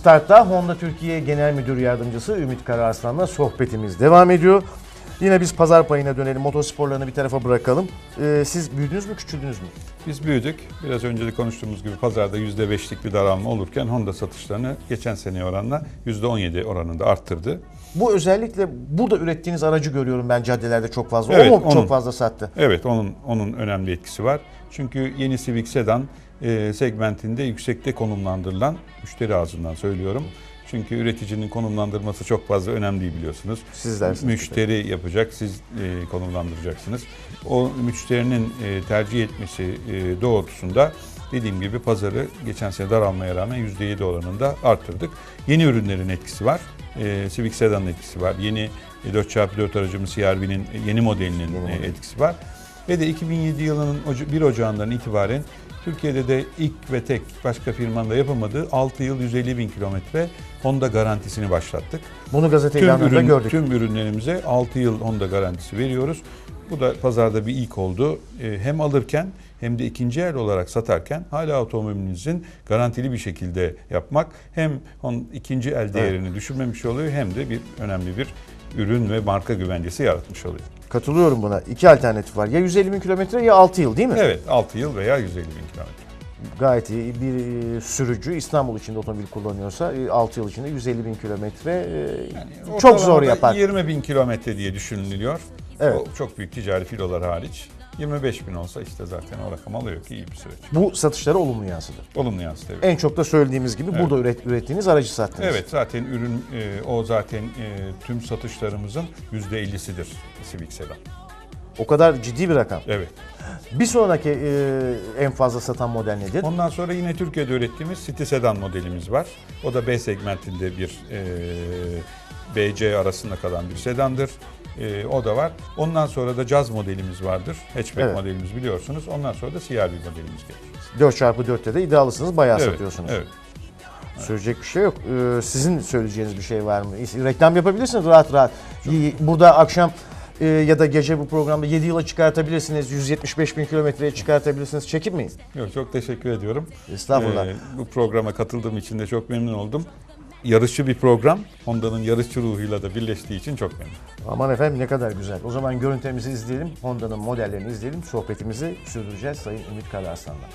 Start'ta Honda Türkiye Genel Müdür Yardımcısı Ümit Kararslan'la sohbetimiz devam ediyor. Yine biz pazar payına dönelim, motosporlarını bir tarafa bırakalım. Ee, siz büyüdünüz mü, küçüldünüz mü? Biz büyüdük. Biraz önce de konuştuğumuz gibi pazarda %5'lik bir daralma olurken Honda satışlarını geçen seneye oranla %17 oranında arttırdı. Bu özellikle burada ürettiğiniz aracı görüyorum ben caddelerde çok fazla. Evet, o mu onun. çok fazla sattı? Evet onun onun önemli etkisi var. Çünkü yeni Civic Sedan e, segmentinde yüksekte konumlandırılan müşteri ağzından söylüyorum. Çünkü üreticinin konumlandırması çok fazla önemli değil biliyorsunuz. Siz dersiniz. Müşteri yapacak, siz e, konumlandıracaksınız. O müşterinin e, tercih etmesi e, doğrultusunda dediğim gibi pazarı geçen sene daralmaya rağmen %7 oranında arttırdık. Yeni ürünlerin etkisi var. E, Civic Sedan'ın etkisi var. Yeni e, 4x4 aracımız CR-V'nin yeni modelinin Yeni e, etkisi var. Ve de 2007 yılının Oca- 1 Ocağı'ndan itibaren Türkiye'de de ilk ve tek başka firmanın da yapamadığı 6 yıl 150 bin kilometre Honda garantisini başlattık. Bunu gazete Tüm, ürün, gördük. tüm ürünlerimize 6 yıl Honda garantisi veriyoruz. Bu da pazarda bir ilk oldu. Ee, Hem alırken hem de ikinci el olarak satarken hala otomobilinizin garantili bir şekilde yapmak hem on, ikinci el değerini düşürmemiş oluyor hem de bir önemli bir ürün ve marka güvencesi yaratmış oluyor. Katılıyorum buna. İki alternatif var. Ya 150 bin kilometre ya 6 yıl değil mi? Evet 6 yıl veya 150 bin kilometre. Gayet iyi. Bir e, sürücü İstanbul içinde otomobil kullanıyorsa 6 yıl içinde 150 bin kilometre e, çok zor yapar. 20 bin kilometre diye düşünülüyor. Evet. O çok büyük ticari filolar hariç. 25 bin olsa işte zaten o rakam alıyor ki iyi bir süreç. Bu satışlara olumlu yansıdı. Olumlu yansıdı. evet. En çok da söylediğimiz gibi burada üret, ürettiğiniz aracı sattınız. Evet zaten ürün e, o zaten e, tüm satışlarımızın %50'sidir Civic Sedan. O kadar ciddi bir rakam. Evet. Bir sonraki e, en fazla satan model nedir? Ondan sonra yine Türkiye'de ürettiğimiz City Sedan modelimiz var. O da B segmentinde bir e, BC arasında kalan bir sedandır. E, o da var. Ondan sonra da Jazz modelimiz vardır. Hatchback Evet. modelimiz biliyorsunuz. Ondan sonra da CR-V modelimiz gelir. 4x4'te de iddialısınız, bayağı Evet, satıyorsunuz. Evet. Söyleyecek bir şey yok. Ee, sizin söyleyeceğiniz bir şey var mı? Reklam yapabilirsiniz rahat rahat. İyi, Burada akşam e, ya da gece bu programda 7 yıla çıkartabilirsiniz. 175 bin kilometreye çıkartabilirsiniz. Çekinmeyin. Yok, çok teşekkür ediyorum. Estağfurullah. Ee, bu programa katıldığım için de çok memnun oldum. Yarışçı bir program. Honda'nın yarışçı ruhuyla da birleştiği için çok memnunum. Aman efendim ne kadar güzel. O zaman görüntümüzü izleyelim. Honda'nın modellerini izleyelim. Sohbetimizi sürdüreceğiz Sayın Ümit Kararslan'la.